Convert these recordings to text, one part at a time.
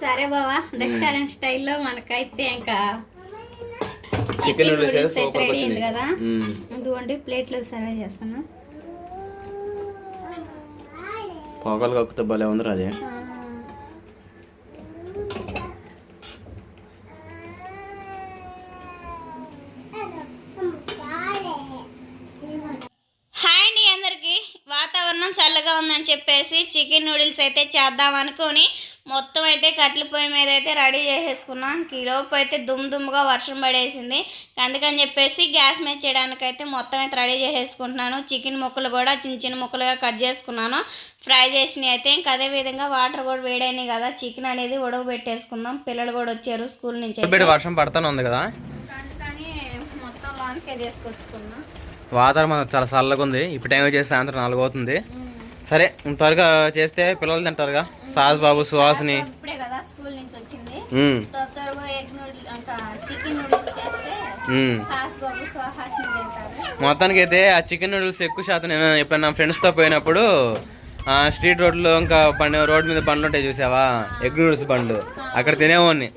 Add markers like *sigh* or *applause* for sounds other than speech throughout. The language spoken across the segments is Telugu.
సరే బావా రెస్టారెంట్ స్టైల్లో మనకైతే ఇంకా చికెన్ నూడిల్స్ సూపర్ వచ్చింది. కదా. ఇదిగోండి ప్లేట్లో సర్వ్ చేస్తాను. పొగలు కక్కుతే భలే ఉంది రాజే. వాతావరణం చల్లగా ఉందని చెప్పేసి చికెన్ నూడిల్స్ అయితే చేద్దాం అనుకొని మొత్తం అయితే కట్టెల పొయ్యి మీద అయితే రెడీ చేసేసుకున్నాం. ఈలోపు అయితే దుమ్ దుమ్ముగా వర్షం పడేసింది. అందుకని చెప్పేసి గ్యాస్ మీద చేయడానికి అయితే మొత్తం అయితే రెడీ చేసేసుకుంటున్నాను. చికెన్ ముక్కలు కూడా చిన్న చిన్న ముక్కలుగా కట్ చేసుకున్నాను. ఫ్రై చేసినవి అయితే ఇంకా అదే విధంగా వాటర్ కూడా వేడైనాయి కదా. చికెన్ అనేది ఉడవ పెట్టేసుకుందాం పిల్లలు కూడా వచ్చారు స్కూల్ నుంచి వర్షం పడతానే ఉంది కదా? వాతావరణం చాలా చల్లగా ఉంది. ఇప్పుడు టైం వచ్చేసి సాయంత్రం నాలుగు అవుతుంది. సరే త్వరగా చేస్తే పిల్లలు తింటారుగా. సాస్ బాబు సుహాసిని. ఇప్పుడే కదా స్కూల్ నుంచి వచ్చింది. మ్మ్. త్వరగా ఎగ్ నూడిల్ ఇంకా చికెన్ నూడిల్స్ చేస్తే మ్మ్. సాస్ బాబు సుహాసిని తింటారు. మొత్తానికి అయితే ఆ చికెన్ నూడిల్స్ ఎక్కువ శాతం నేను ఎప్పుడైనా ఫ్రెండ్స్తో పోయినప్పుడు స్ట్రీట్ రోడ్లో ఇంకా బండి రోడ్ మీద బండ్లు ఉంటాయి చూసావా? ఎగ్ నూడిల్స్ బండ్లు అక్కడ తినేవాడిని.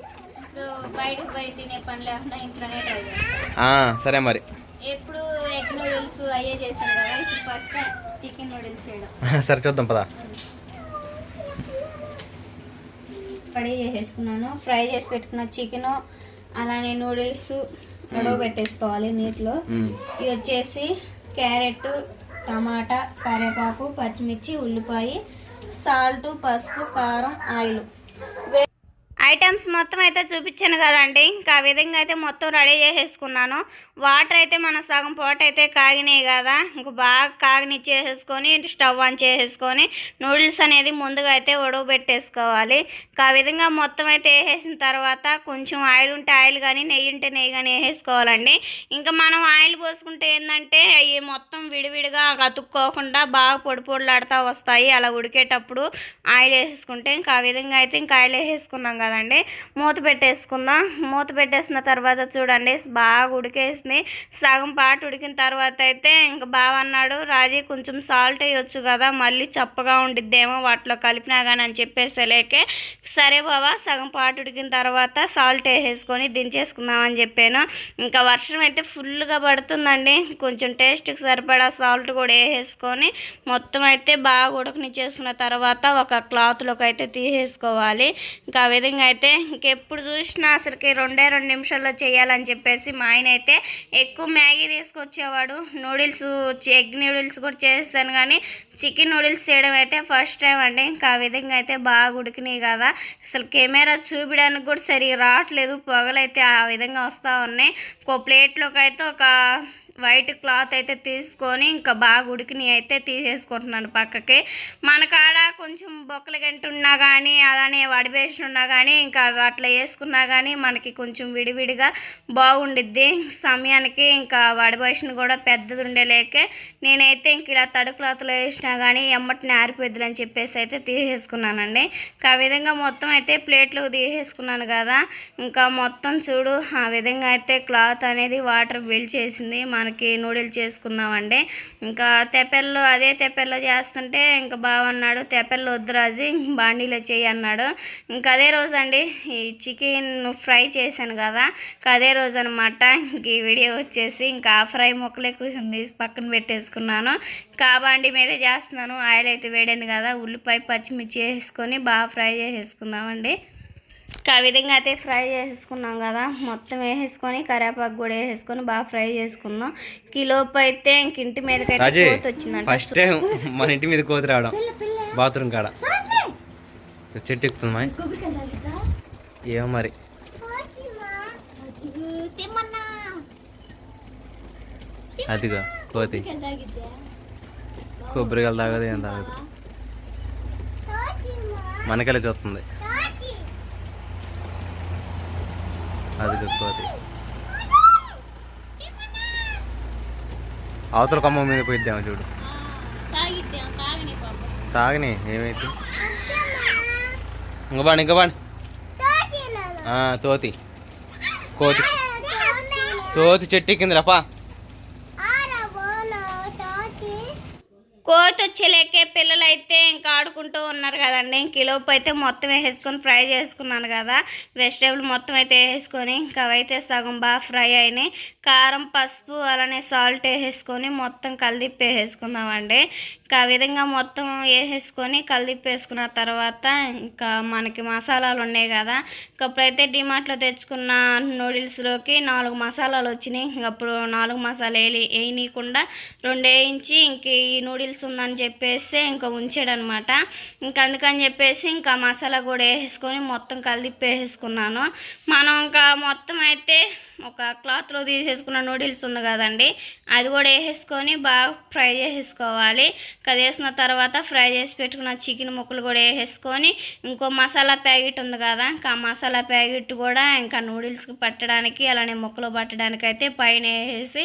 సరే మరి. ఎప్పుడు ఎగ్ నూడిల్స్ అయ్యే చేశాను కదా. ఇప్పుడు ఫస్ట్ టైం చికెన్ నూడిల్స్ చేయడం. *laughs* సరే చూద్దాం పదా. రెడీ చేసేసుకున్నాను ఫ్రై చేసి పెట్టుకున్న చికెన్ అలానే నూడిల్స్ ఉడవ పెట్టేసుకోవాలి నీటిలో ఇవి వచ్చేసి క్యారెట్ టమాటా కరివేపాకు పచ్చిమిర్చి ఉల్లిపాయ సాల్ట్ పసుపు కారం ఆయిల్. ఐటమ్స్ మొత్తం అయితే చూపించాను కదండి. ఇంకా ఆ విధంగా అయితే మొత్తం రెడీ చేసేసుకున్నాను. వాటర్ అయితే మన సగం పూట అయితే కాగినాయి కదా. ఇంక బాగా కాగనిచ్చేసేసుకొని స్టవ్ ఆన్ చేసేసుకొని నూడిల్స్ అనేది ముందుగా అయితే ఉడవ పెట్టేసుకోవాలి ఇంకా ఆ విధంగా మొత్తం అయితే వేసేసిన తర్వాత కొంచెం ఆయిల్ ఉంటే ఆయిల్ కానీ నెయ్యి ఉంటే నెయ్యి కానీ వేసేసుకోవాలండి. ఇంకా మనం ఆయిల్ పోసుకుంటే ఏంటంటే అవి మొత్తం విడివిడిగా అతుక్కోకుండా బాగా పొడి పొడులాడుతూ వస్తాయి. అలా ఉడికేటప్పుడు ఆయిల్ వేసేసుకుంటే ఇంకా ఆ విధంగా అయితే ఇంకా ఆయిల్ వేసేసుకున్నాం కదా. కదండి. మూత పెట్టేసుకుందాం. మూత పెట్టేసిన తర్వాత చూడండి బాగా ఉడికేసింది. సగం పాటు ఉడికిన తర్వాత అయితే ఇంకా బావ అన్నాడు రాజీ కొంచెం సాల్ట్ వేయొచ్చు కదా మళ్ళీ చప్పగా ఉండిద్దేమో వాటిలో కలిపినా కానీ అని చెప్పేసి లేకే సరే బావా సగం పాటు ఉడికిన తర్వాత సాల్ట్ వేసేసుకొని దించేసుకుందామని చెప్పాను. ఇంకా వర్షం అయితే ఫుల్గా పడుతుందండి. కొంచెం టేస్ట్కి సరిపడా సాల్ట్ కూడా వేసేసుకొని మొత్తం అయితే బాగా ఉడకనిచ్చేసుకున్న తర్వాత ఒక క్లాత్లోకి అయితే తీసేసుకోవాలి. ఇంకా ఆ విధంగా అయితే ఇంకెప్పుడు చూసినా అసలుకి రెండే రెండు నిమిషాల్లో చేయాలని చెప్పేసి మా ఆయన అయితే ఎక్కువ మ్యాగీ తీసుకొచ్చేవాడు. నూడిల్స్ ఎగ్ నూడిల్స్ కూడా చేస్తాను కానీ చికెన్ నూడిల్స్ చేయడం అయితే ఫస్ట్ టైం అండి. ఇంకా ఆ విధంగా అయితే బాగా ఉడికినాయి కదా. అసలు కెమెరా చూపించడానికి కూడా సరిగా రావట్లేదు. పొగలైతే ఆ విధంగా వస్తూ ఉన్నాయి. ఒక ప్లేట్లోకి అయితే ఒక వైట్ క్లాత్ అయితే తీసుకొని ఇంకా బాగా ఉడికిని అయితే తీసేసుకుంటున్నాను పక్కకి. మన కాడ కొంచెం బొక్కల గంటున్నా కానీ అలానే వడివేసి ఉన్నా కానీ ఇంకా అట్లా వేసుకున్నా కానీ మనకి కొంచెం విడివిడిగా బాగుండిద్ది. సమయానికి ఇంకా వడివేసిన కూడా పెద్దది ఉండేలేకే నేనైతే ఇంక ఇలా తడి క్లాత్లో వేసినా కానీ ఎమ్మటిని ఆరిపోద్దులు అని చెప్పేసి అయితే తీసేసుకున్నానండి. ఇంకా ఆ విధంగా మొత్తం అయితే ప్లేట్లు తీసేసుకున్నాను కదా. ఇంకా మొత్తం చూడు ఆ విధంగా అయితే క్లాత్ అనేది వాటర్ బిల్ చేసింది. మనకి నూడిల్స్ చేసుకుందామండి. ఇంకా తెపెల్లో అదే తెపెల్లో చేస్తుంటే ఇంకా బావన్నాడు తెపెల్లో వద్దురాజు బాండీలో చేయి అన్నాడు. ఇంకా అదే రోజు అండి ఈ చికెన్ ఫ్రై చేశాను కదా ఇంకా అదే రోజు అనమాట ఇంక ఈ వీడియో వచ్చేసి ఇంకా ఆ ఫ్రై ముక్కలే కూర్చొని తీసి పక్కన పెట్టేసుకున్నాను. ఇంకా ఆ బాండి మీదే చేస్తున్నాను. ఆయిల్ అయితే వేడింది కదా ఉల్లిపాయ పచ్చిమిర్చి వేసుకొని బాగా ఫ్రై చేసేసుకుందామండి. ఆ విధంగా అయితే ఫ్రై చేసేసుకున్నాం కదా. మొత్తం వేసేసుకొని కరివేపాకు కూడా వేసేసుకొని బాగా ఫ్రై చేసుకుందాం కిలోపు అయితే ఇంక ఇంటి కోత వచ్చిందంట. ఫస్ట్ టైం మన ఇంటి మీద కోతి రావడం. బాత్రూమ్ కాడ. చెట్టు ఎక్కుతుంది మా ఏమో మరి. అదిగా కోతి. కొబ్బరికాయలు తాగదు ఏం తాగదు. మనకెళ్ళి చూస్తుంది. అది కోతి అవతల కొమ్మ మీద పోయిద్దాం చూడు. తాగని ఏమైతే ఇంక బాండి ఇంక బాండి ఆ, తోతి. కోతి. తోతి చెట్టు ఎక్కింది రపా కోత వచ్చేలేకే పిల్లలు అయితే ఇంకా ఆడుకుంటూ ఉన్నారు కదండి. కిలోపు అయితే మొత్తం వేసేసుకొని ఫ్రై చేసుకున్నాను కదా. వెజిటేబుల్ మొత్తం అయితే వేసుకొని ఇంకా అవైతే సగం బాగా ఫ్రై అయినాయి. కారం పసుపు అలానే సాల్ట్ వేసేసుకొని మొత్తం కలిదిప్పి వేసేసుకుందామండి ఇంకా ఆ విధంగా మొత్తం వేసేసుకొని కలిదిప్పి వేసుకున్న తర్వాత ఇంకా మనకి మసాలాలు ఉన్నాయి కదా. ఇంకా అప్పుడైతే డిమార్ట్లో తెచ్చుకున్న నూడిల్స్లోకి నాలుగు మసాలాలు వచ్చినాయి. ఇంకప్పుడు నాలుగు మసాలా వేయని వేయనీయకుండా రెండు వేయించి ఇంక ఈ నూడిల్స్ ఉందని చెప్పేసి ఇంకా ఉంచాడనమాట. ఇంకా అందుకని చెప్పేసి ఇంకా మసాలా కూడా వేసేసుకొని మొత్తం కలిదిప్పి వేసేసుకున్నాను మనం ఇంకా మొత్తం అయితే ఒక క్లాత్లో వేసుకున్న నూడిల్స్ ఉంది కదండి అది కూడా వేసేసుకొని బాగా ఫ్రై చేసేసుకోవాలి. కదేసిన తర్వాత ఫ్రై చేసి పెట్టుకున్న చికెన్ ముక్కలు కూడా వేసేసుకొని ఇంకో మసాలా ప్యాకెట్ ఉంది కదా ఇంకా ఆ మసాలా ప్యాకెట్ కూడా ఇంకా నూడిల్స్కి పట్టడానికి అలానే ముక్కలు పట్టడానికి అయితే పైన వేసేసి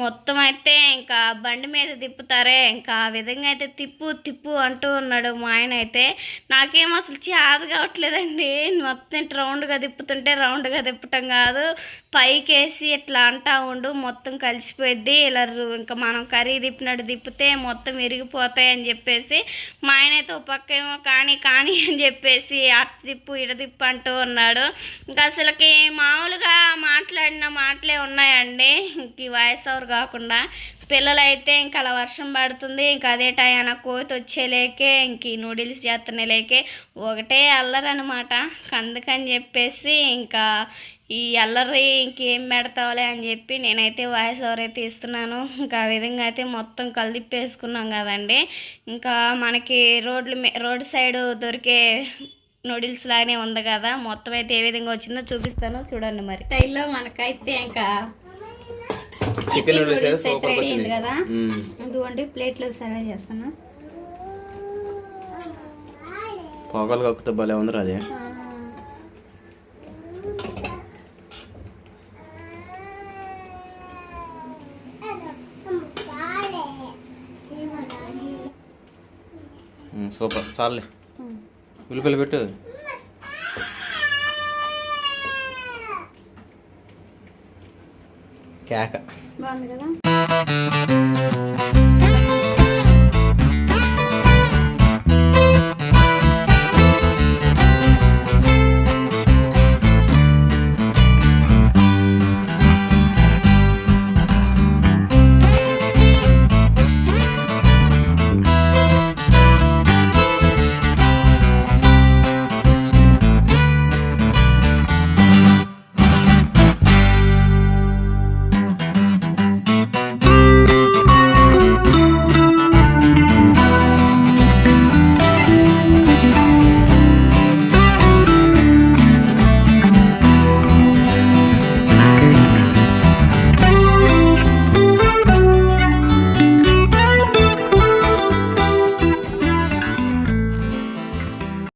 మొత్తం అయితే ఇంకా బండి మీద తిప్పుతారే ఇంకా ఆ విధంగా అయితే తిప్పు తిప్పు అంటూ ఉన్నాడు మా ఆయన అయితే. నాకేం అసలు చేత కావట్లేదండి మొత్తం రౌండ్గా తిప్పుతుంటే రౌండ్గా తిప్పటం కాదు. పైకి వేసి ఇట్లా అంటా ఉండు మొత్తం కలిసిపోయిద్ది. ఇలా ఇంకా మనం కర్రీ తిప్పినట్టు తిప్పితే మొత్తం విరిగిపోతాయి అని చెప్పేసి మా ఆయన అయితే ఒక పక్క ఏమో కానీ కానీ అని చెప్పేసి అట్ తిప్పు ఇడ తిప్పు అంటూ ఉన్నాడు. ఇంకా అసలుకి మామూలుగా మాట్లాడిన మాటలే ఉన్నాయండి. ఇంక ఈ వాయిస్ ఓవర్ కాకుండా పిల్లలు అయితే ఇంకా అలా వర్షం పడుతుంది. ఇంకా అదే టైం కోతి వచ్చేలేకే ఇంక ఈ నూడిల్స్ చేస్తున్న లేకే ఒకటే అల్లరనమాట అందుకని చెప్పేసి ఇంకా ఈ అల్లరి ఇంకేం పెడతావులే అని చెప్పి నేనైతే వాయిస్ ఓవర్ అయితే ఇస్తున్నాను. ఇంకా ఆ విధంగా అయితే మొత్తం కలిదిప్పేసుకున్నాం కదండి. ఇంకా మనకి రోడ్లు రోడ్ సైడ్ దొరికే నూడిల్స్ లాగానే ఉంది కదా. మొత్తం అయితే ఏ విధంగా వచ్చిందో చూపిస్తాను. చూడండి మరి. స్టైల్లో మనకైతే ఇంకా చికెన్ నూడిల్స్ రెడీ అయింది వచ్చింది. కదా. ఇదిగోండి ప్లేట్లో సర్వ్ చేస్తాను. పొగలు కక్కుతే భలే ఉంది అది. సూపర్. చాలే ఉల్లిపల్లి పెట్టు. కేక. బాగుంది కదా?